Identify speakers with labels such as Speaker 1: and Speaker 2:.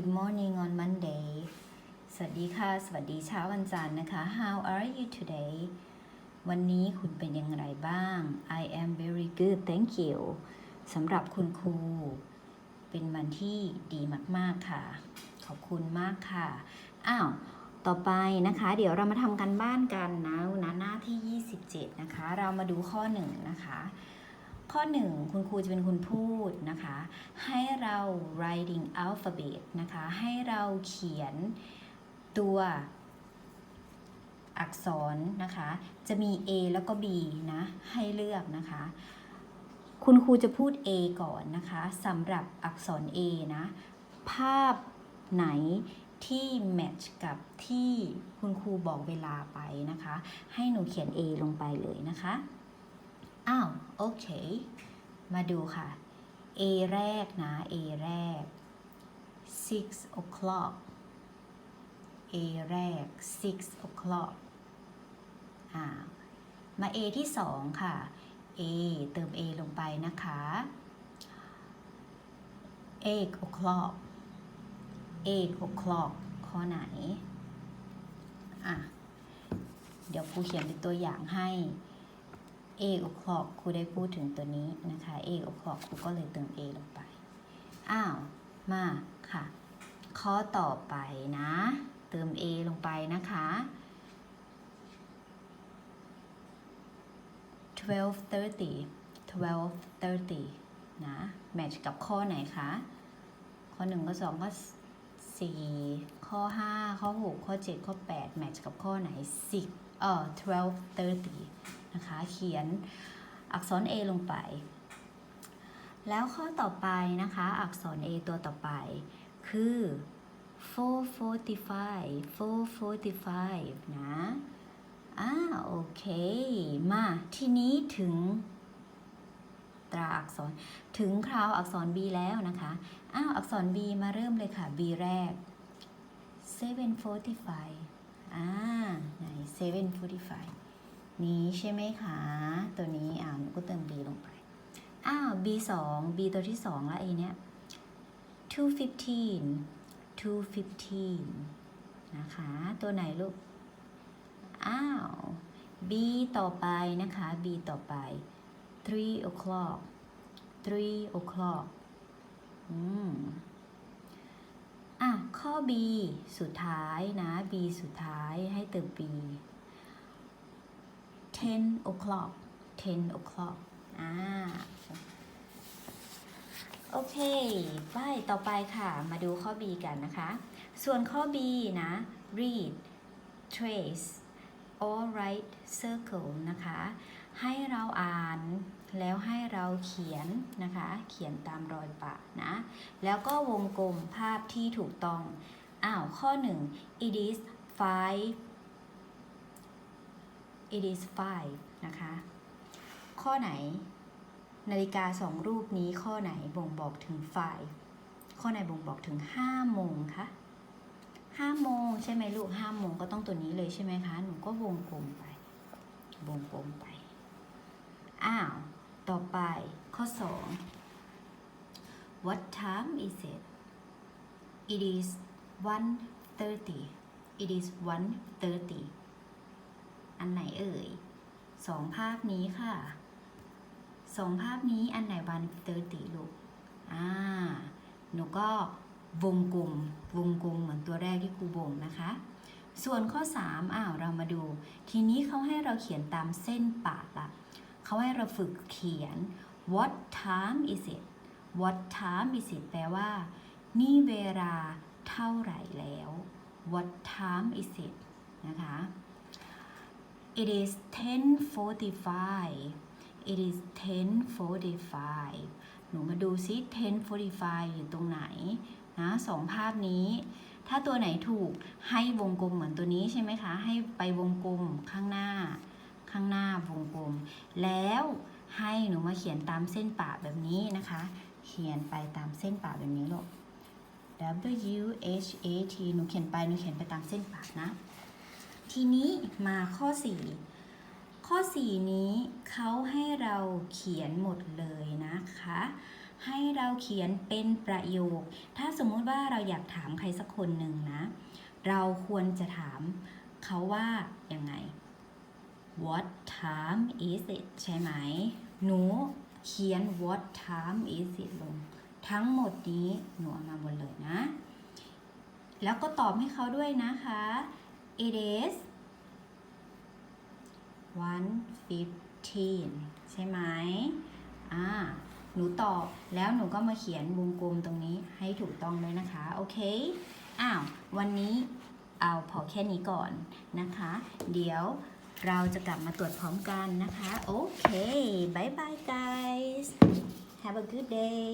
Speaker 1: good morning on Monday สวัสดีค่ะ สวัสดีเช้าวันจันทร์นะคะ How are you today วันนี้คุณเป็นอย่างไรบ้าง I am very good thank you สำหรับคุณครู เป็นวันที่ดีมาก ๆ ค่ะ ขอบคุณมากค่ะ อ้าว ต่อไปนะคะ เดี๋ยวเรามาทำกันบ้านกันนะนะหน้าที่ 27 นะคะ เรามาดูข้อ 1 นะคะ ข้อ 1 คุณครูจะเป็นคนพูดนะคะ ให้เรา writing alphabet นะคะ ให้เราเขียนตัวอักษรนะคะ จะมี A แล้วก็ B นะ ให้เลือกนะคะ คุณครูจะพูด A ก่อนนะคะสำหรับอักษร A นะ ภาพไหนที่แมทช์กับที่คุณครูบอกเวลาไปนะคะ ให้หนูเขียน A ลงไปเลยนะคะ อ้าวโอเค มาดูค่ะ A แรกนะ A แรก six o'clock A แรก six o'clock อ่ามา A ที่สองค่ะ A เติม A ลงไปนะคะ eight o'clock eight o'clock ข้อไหน อะ เดี๋ยวครูเขียนเป็นตัวอย่างให้ eight o'clock ครูได้พูดถึงตัวนี้นะคะ eight o'clock ครูก็เลยเติม A ลงไป อ้าว มาค่ะ ข้อต่อไปนะ เติม A ลงไปนะคะ12:30 12:30นะ แมทช์กับข้อไหนคะ ข้อ1ข้อ2ข้อ4ข้อ5ข้อ6ข้อ7ข้อ8แมทช์กับข้อไหน10เอ่อ12:30 นะคะ เขียนอักษร A ลงไป แล้วข้อต่อไปนะคะ อักษร A ตัวต่อไป คือ 445 445 นะอ่าโอเค มาทีนี้ถึงตราอักษรถึงคราวอักษร B แล้วนะคะอ้าวอักษร B มาเริ่มเลยค่ะ B แรก 745อ่าไหน745 นี้ใช่ไหมคะ ตัวนี้อ่าหนูก็เติม B ลงไป อ้าว B 2 B ตัวที่ 2 แล้วไอเนี้ย215 215 นะคะ ตัวไหนลูก อ้าว B ต่อไปนะคะ B ต่อไป 3 o'clock 3 o'clock อืมอะ ข้อ B สุดท้ายนะ B สุดท้ายให้เติม B 10 o'clock 10 o'clock อ่าโอเคไปต่อไปค่ะ มาดูข้อ B กันนะคะ ส่วนข้อ B นะ read trace or write circle นะคะ ให้เราอ่านแล้วให้เราเขียนนะคะ เขียนตามรอยปะนะ แล้วก็วงกลมภาพที่ถูกต้อง อ้าว ข้อ 1 it is five it is five นะคะ ข้อไหน นาฬิกาสองรูปนี้ข้อไหนบ่งบอกถึง five ข้อไหนบ่งบอกถึง5โมงคะห้าโมงใช่ไหมลูกห้าโมงก็ต้องตัวนี้เลยใช่ไหมคะ หนูก็วงกลมไป วงกลมไป อ้าว ต่อไปข้อ2 What time is it It is 1:30 It is 1:30 อันไหนเอ่ยสองภาพนี้ค่ะสองภาพนี้อันไหน1:30ลูกอ่าหนูก็วงกลมวงกลมเหมือนตัวแรกที่ครูบ่งนะคะ ส่วนข้อ3อ้าวเรามาดู ทีนี้เขาให้เราเขียนตามเส้นปากละเขาให้เราฝึกเขียน what time is it what time is it แปลว่า นี่เวลาเท่าไหร่แล้ว what time is it นะคะ it is 10:45 it is 10:45 หนูมาดูซิ 10:45 อยู่ตรงไหนนะสองภาพนี้ ถ้าตัวไหนถูกให้วงกลมเหมือนตัวนี้ใช่ไหมคะ ให้ไปวงกลมข้างหน้า ข้างหน้าวงกลม แล้วให้หนูมาเขียนตามเส้นปะแบบนี้นะคะ เขียนไปตามเส้นปะแบบนี้ลูก W H A T หนูเขียนไป หนูเขียนไปตามเส้นปะนะ ทีนี้มาข้อ 4 ข้อ 4 นี้เขาให้เราเขียนหมดเลยนะคะ ให้เราเขียนเป็นประโยค ถ้าสมมุติว่าเราอยากถามใครสักคนหนึ่งนะ เราควรจะถามเขาว่ายังไง What time is it ใช่ไหม หนูเขียน What time is it ลง ทั้งหมดนี้หนูเอามาหมดเลยนะ แล้วก็ตอบให้เขาด้วยนะคะ It is 1:15 ใช่ไหมอ่า หนูตอบแล้วหนูก็มาเขียนวงกลมตรงนี้ให้ถูกต้องเลยนะคะ โอเค อ้าว วันนี้เอาพอแค่นี้ก่อนนะคะ เดี๋ยวเราจะกลับมาตรวจพร้อมกันนะคะ โอเคบายบาย guys have a good day